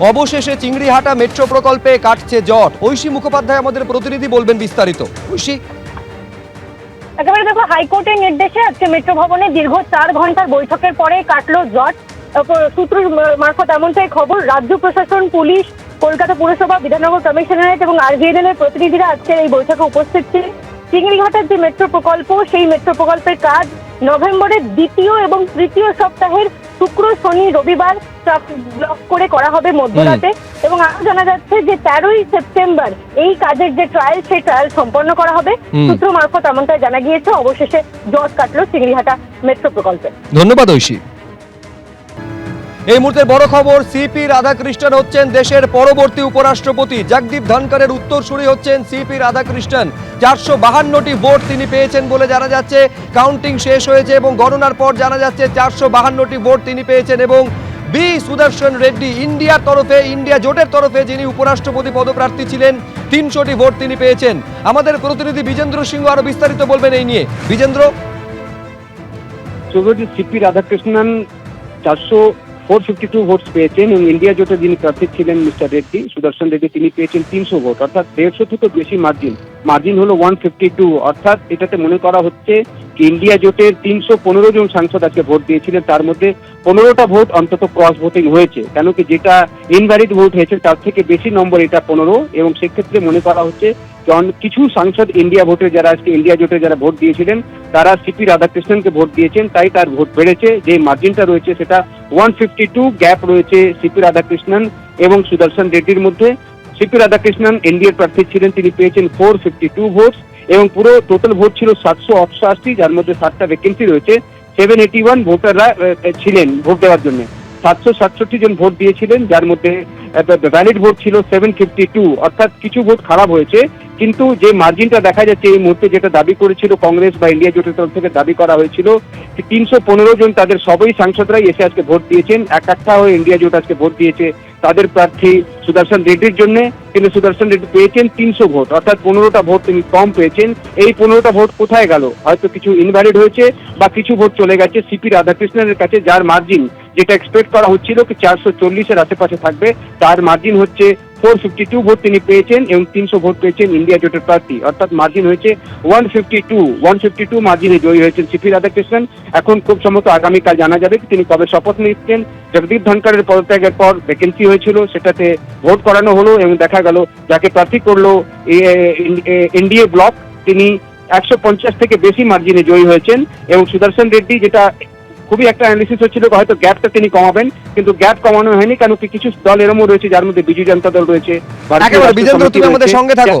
অবশেষে চিংড়িহাটা মেট্রো প্রকল্পে কাটছে জট। ঐশী মুখোপাধ্যায় আমাদের প্রতিনিধি বলবেন বিস্তারিত। ঐশী? একেবারে দেখো, হাইকোর্টের নির্দেশে আজকে মেট্রো ভবনে দীর্ঘ চার ঘণ্টার বৈঠকের পরে কাটলো জট। সূত্র মারফত এমনটাই খবর, রাজ্য প্রশাসন, পুলিশ, কলকাতা পুরসভা, বিধাননগর কমিশনারেট এবং আরজিএল এর প্রতিনিধিরা আজকের এই বৈঠকে উপস্থিত ছিলেন। চিংড়িঘাটের যে মেট্রো প্রকল্প, সেই মেট্রো প্রকল্পের কাজ নভেম্বরের দ্বিতীয় এবং তৃতীয় সপ্তাহের শুক্র, শনি, রবিবার ট্রাফিক ব্লক করে করা হবে মধ্যরাতে। এবং আরও জানা যাচ্ছে যে তেরোই সেপ্টেম্বর এই কাজের যে ট্রায়াল সেই ট্রায়াল সম্পন্ন করা হবে। সূত্র মারফত এমনটাই জানা গিয়েছে। অবশেষে জট কাটলো চিংড়িহাটা মেট্রো প্রকল্পে। ধন্যবাদ ঐশী। এই মুহূর্তে বড় খবর সিপি রাধাকৃষ্ণন হচ্ছেন দেশের পরবর্তী উপরাষ্ট্রপতি। জগদীপ ধনকরের উত্তরসূরি হচ্ছেন সিপি রাধাকৃষ্ণন। চারশো বাহান্নটি ভোট তিনি পেয়েছেন বলে জানা যাচ্ছে। কাউন্টিং শেষ হয়েছে এবং গণনার পর জানা যাচ্ছে চারশো বাহান্নটি ভোট তিনি পেয়েছেন এবং বি সুদর্শন রেড্ডি, ইন্ডিয়ার তরফে, ইন্ডিয়া জোটের তরফে যিনি উপরাষ্ট্রপতি পদপ্রার্থী ছিলেন, তিনশোটি ভোট তিনি পেয়েছেন। আমাদের প্রতিনিধি বিজেন্দ্র সিংহ আরও বিস্তারিত বলবেন এই নিয়ে। বিজেন্দ্র? চৌধুরী সিপি রাধাকৃষ্ণন চারশো ফোর ফিফটি টু ভোটস পেয়েছেন এবং ইন্ডিয়া জোটে যিনি প্রার্থী ছিলেন মিস্টার রেড্ডি, সুদর্শন রেড্ডি, তিনি পেয়েছেন তিনশো ভোট অর্থাৎ দেড়শো থেকে বেশি মার্জিন মার্জিন হলো ওয়ান ফিফটি টু অর্থাৎ এটাতে মনে করা হচ্ছে ইন্ডিয়া জোটের তিনশো পনেরো জন সাংসদ আজকে ভোট দিয়েছিলেন, তার মধ্যে পনেরোটা ভোট অন্তত ক্রস ভোটিং হয়েছে। কেন কি যেটা ইনভ্যালিড ভোট হয়েছে, তার থেকে বেশি নম্বর এটা পনেরো। এবং সেক্ষেত্রে মনে করা হচ্ছে অন- কিছু সাংসদ ইন্ডিয়া ভোটে যারা আজকে ইন্ডিয়া জোটে যারা ভোট দিয়েছিলেন, তারা সিপি রাধাকৃষ্ণনকে ভোট দিয়েছেন, তাই তার ভোট বেড়েছে। যে মার্জিনটা রয়েছে সেটা ওয়ান ফিফটি টু গ্যাপ রয়েছে সিপি রাধাকৃষ্ণন এবং সুদর্শন রেড্ডির মধ্যে। সিপি রাধাকৃষ্ণন এনডিএর প্রার্থী ছিলেন, তিনি পেয়েছেন ফোর ফিফটি টু ভোটস এবং পুরো টোটাল ভোট ছিল সাতশো অষ্টআশি, যার মধ্যে সাতটা ভ্যাকেন্সি রয়েছে। সেভেন এইটি ওয়ান ভোটাররা ছিলেন ভোট দেওয়ার জন্য। সাতশো সাতষট্টি জন ভোট দিয়েছিলেন, যার মধ্যে ভ্যালিড ভোট ছিল সেভেন ফিফটি টু অর্থাৎ কিছু ভোট খারাপ হয়েছে, কিন্তু যে মার্জিনটা দেখা যাচ্ছে এই মুহূর্তে যেটা দাবি করেছিল কংগ্রেস বা ইন্ডিয়া জোটের তরফ থেকে দাবি করা হয়েছিল তিনশো পনেরো জন তাদের সবই সাংসদরাই এসে আজকে ভোট দিয়েছেন। এক একটা হয়ে ইন্ডিয়া জোট আজকে ভোট দিয়েছে। তাদের প্রার্থী সুদর্শন রেড্ডির জন্য তিনি সুদর্শন রেড্ডি পেয়েছেন তিনশো ভোট, অর্থাৎ পনেরোটা ভোট তিনি কম পেয়েছেন। এই পনেরোটা ভোট কোথায় গেল? হয়তো কিছু ইনভ্যালিড হয়েছে বা কিছু ভোট চলে গেছে সিপি রাধাকৃষ্ণের কাছে, যার মার্জিন যেটা এক্সপেক্ট করা হচ্ছিল কি চারশো চল্লিশের আশেপাশে থাকবে, তার মার্জিন হচ্ছে ফোর ফিফটি টু ভোট তিনি পেয়েছেন এবং তিনশো ভোট পেয়েছেন ইন্ডিয়া জোটের প্রার্থী। অর্থাৎ মার্জিন হয়েছে one fifty two one fifty two মার্জিনে জয়ী হয়েছেন সিপি রাধাকৃষ্ণন। এখন খুব সম্ভবত আগামীকাল জানা যাবে তিনি কবে শপথ নিচ্ছেন। জগদীপ ধনকরের পদত্যাগের পর ভ্যাকেন্সি হয়েছিল, সেটাতে ভোট করানো হলো এবং দেখা গেল যাকে প্রার্থী করল এনডিএ ব্লক, তিনি একশো পঞ্চাশ থেকে বেশি মার্জিনে জয়ী হয়েছেন। এবং সুদর্শন রেড্ডি, যেটা খুবই একটা অ্যানালিসিস হচ্ছিল হয়তো গ্যাপটা তিনি কমাবেন কিন্তু গ্যাপ কমানো হয়নি কেন কি কিছু দল এরমও রয়েছে যার মধ্যে বিজু জনতা দল রয়েছে ভারতীয় একেবারে রাষ্ট্র বিজেন্দ্র তুমি আমাদের রয়েছে, সঙ্গে থাকো।